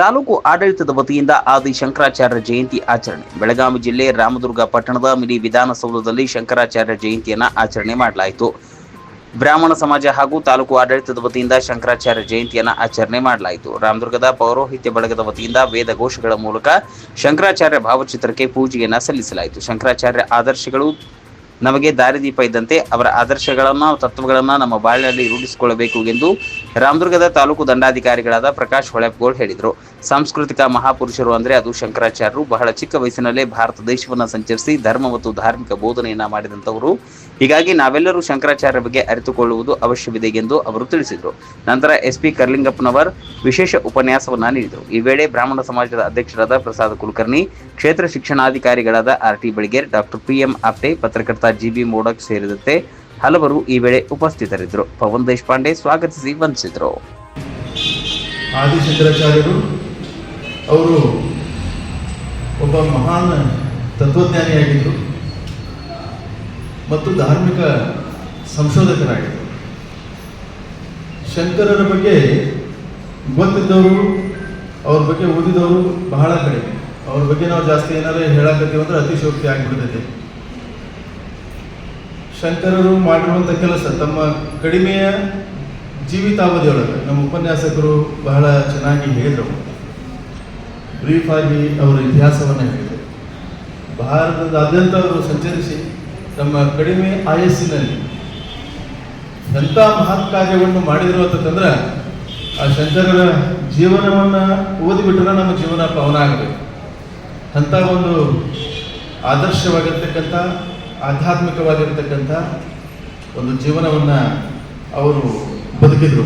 ತಾಲೂಕು ಆಡಳಿತದ ವತಿಯಿಂದ ಆದಿ ಶಂಕರಾಚಾರ್ಯ ಜಯಂತಿ ಆಚರಣೆ. ಬೆಳಗಾವಿ ಜಿಲ್ಲೆ ರಾಮದುರ್ಗ ಪಟ್ಟಣದ ಮಿನಿ ವಿಧಾನಸೌಧದಲ್ಲಿ ಶಂಕರಾಚಾರ್ಯ ಜಯಂತಿಯನ್ನು ಆಚರಣೆ ಮಾಡಲಾಯಿತು. ಬ್ರಾಹ್ಮಣ ಸಮಾಜ ಹಾಗೂ ತಾಲೂಕು ಆಡಳಿತದ ವತಿಯಿಂದ ಶಂಕರಾಚಾರ್ಯ ಜಯಂತಿಯನ್ನು ಆಚರಣೆ ಮಾಡಲಾಯಿತು. ರಾಮದುರ್ಗದ ಪೌರೋಹಿತ್ಯ ಬಳಗದ ವತಿಯಿಂದ ವೇದ ಘೋಷಗಳ ಮೂಲಕ ಶಂಕರಾಚಾರ್ಯ ಭಾವಚಿತ್ರಕ್ಕೆ ಪೂಜೆಯನ್ನು ಸಲ್ಲಿಸಲಾಯಿತು. ಶಂಕರಾಚಾರ್ಯ ಆದರ್ಶಗಳು ನಮಗೆ ದಾರಿದೀಪ ಇದ್ದಂತೆ ಅವರ ಆದರ್ಶಗಳನ್ನ, ತತ್ವಗಳನ್ನ ನಮ್ಮ ಬಾಳಿನಲ್ಲಿ ರೂಢಿಸಿಕೊಳ್ಳಬೇಕು ಎಂದು ರಾಮದುರ್ಗದ ತಾಲೂಕು ದಂಡಾಧಿಕಾರಿಗಳಾದ ಪ್ರಕಾಶ್ ಹೊಳೆಪ್ಗೋಳ್ ಹೇಳಿದರು. ಸಾಂಸ್ಕೃತಿಕ ಮಹಾಪುರುಷರು ಅಂದ್ರೆ ಅದು ಶಂಕರಾಚಾರ್ಯರು. ಬಹಳ ಚಿಕ್ಕ ವಯಸ್ಸಿನಲ್ಲೇ ಭಾರತ ದೇಶವನ್ನ ಸಂಚರಿಸಿ ಧರ್ಮ ಮತ್ತು ಧಾರ್ಮಿಕ ಬೋಧನೆಯನ್ನ ಮಾಡಿದಂಥವರು. ಹೀಗಾಗಿ ನಾವೆಲ್ಲರೂ ಶಂಕರಾಚಾರ್ಯ ಬಗ್ಗೆ ಅರಿತುಕೊಳ್ಳುವುದು ಅವಶ್ಯವಿದೆ ಎಂದು ಅವರು ತಿಳಿಸಿದರು. ನಂತರ ಎಸ್ಪಿ ಕರ್ಲಿಂಗಪ್ಪನವರ್ ವಿಶೇಷ ಉಪನ್ಯಾಸವನ್ನ ನೀಡಿದರು. ಈ ವೇಳೆ ಬ್ರಾಹ್ಮಣ ಸಮಾಜದ ಅಧ್ಯಕ್ಷರಾದ ಪ್ರಸಾದ್ ಕುಲಕರ್ಣಿ, ಕ್ಷೇತ್ರ ಶಿಕ್ಷಣಾಧಿಕಾರಿಗಳಾದ R T Belager, doctor P M Apte, ಪತ್ರಕರ್ತ ಜಿ ಬಿ ಮೋಡಕ್ ಸೇರಿದಂತೆ ಹಲವರು ಈ ವೇಳೆ ಉಪಸ್ಥಿತರಿದ್ದರು. ಪವನ್ ದೇಶಪಾಂಡೆ ಸ್ವಾಗತಿಸಿ ವಂದಿಸಿದರು. ಆದಿಶಂಕರಾಚಾರ್ಯರು ಅವರು ಒಬ್ಬ ಮಹಾನ್ ತತ್ವಜ್ಞಾನಿಯಾಗಿದ್ದರು ಮತ್ತು ಧಾರ್ಮಿಕ ಸಂಶೋಧಕರಾಗಿದ್ದರು ಶಂಕರರ ಬಗ್ಗೆ ಗೊತ್ತಿದ್ದವರು, ಅವ್ರ ಬಗ್ಗೆ ಓದಿದವರು ಬಹಳ ಕಡಿಮೆ. ಅವ್ರ ಬಗ್ಗೆ ನಾವು ಜಾಸ್ತಿ ಏನಾದ್ರು ಹೇಳಕತ್ತೀವಿ ಅಂದ್ರೆ ಅತಿಶೋಕ್ತಿ ಆಗಿಬಿಡ್ತೈತೆ. ಶಂಕರರು ಮಾಡಿರುವಂಥ ಕೆಲಸ, ತಮ್ಮ ಕಡಿಮೆಯ ಜೀವಿತಾವಧಿಯೊಳಗೆ, ನಮ್ಮ ಉಪನ್ಯಾಸಕರು ಬಹಳ ಚೆನ್ನಾಗಿ ಹೇಳಿದರು. ಬ್ರೀಫ್ ಆಗಿ ಅವರ ಇತಿಹಾಸವನ್ನು ಹೇಳಿದರು. ಭಾರತದಾದ್ಯಂತ ಅವರು ಸಂಚರಿಸಿ ತಮ್ಮ ಕಡಿಮೆ ಆಯಸ್ಸಿನಲ್ಲಿ ಎಂಥ ಮಹತ್ ಕಾರ್ಯವನ್ನು ಮಾಡಿದರು ಅಂತಂದ್ರೆ ಆ ಶಂಕರರ ಜೀವನವನ್ನು ಓದಿಬಿಟ್ರೆ ನಮ್ಮ ಜೀವನ ಪವನ ಆಗಬೇಕು ಅಂಥ ಒಂದು ಆದರ್ಶವಾಗಿರ್ತಕ್ಕಂಥ, ಆಧ್ಯಾತ್ಮಿಕವಾಗಿರ್ತಕ್ಕಂಥ ಒಂದು ಜೀವನವನ್ನು ಅವರು ಬದುಕಿದರು.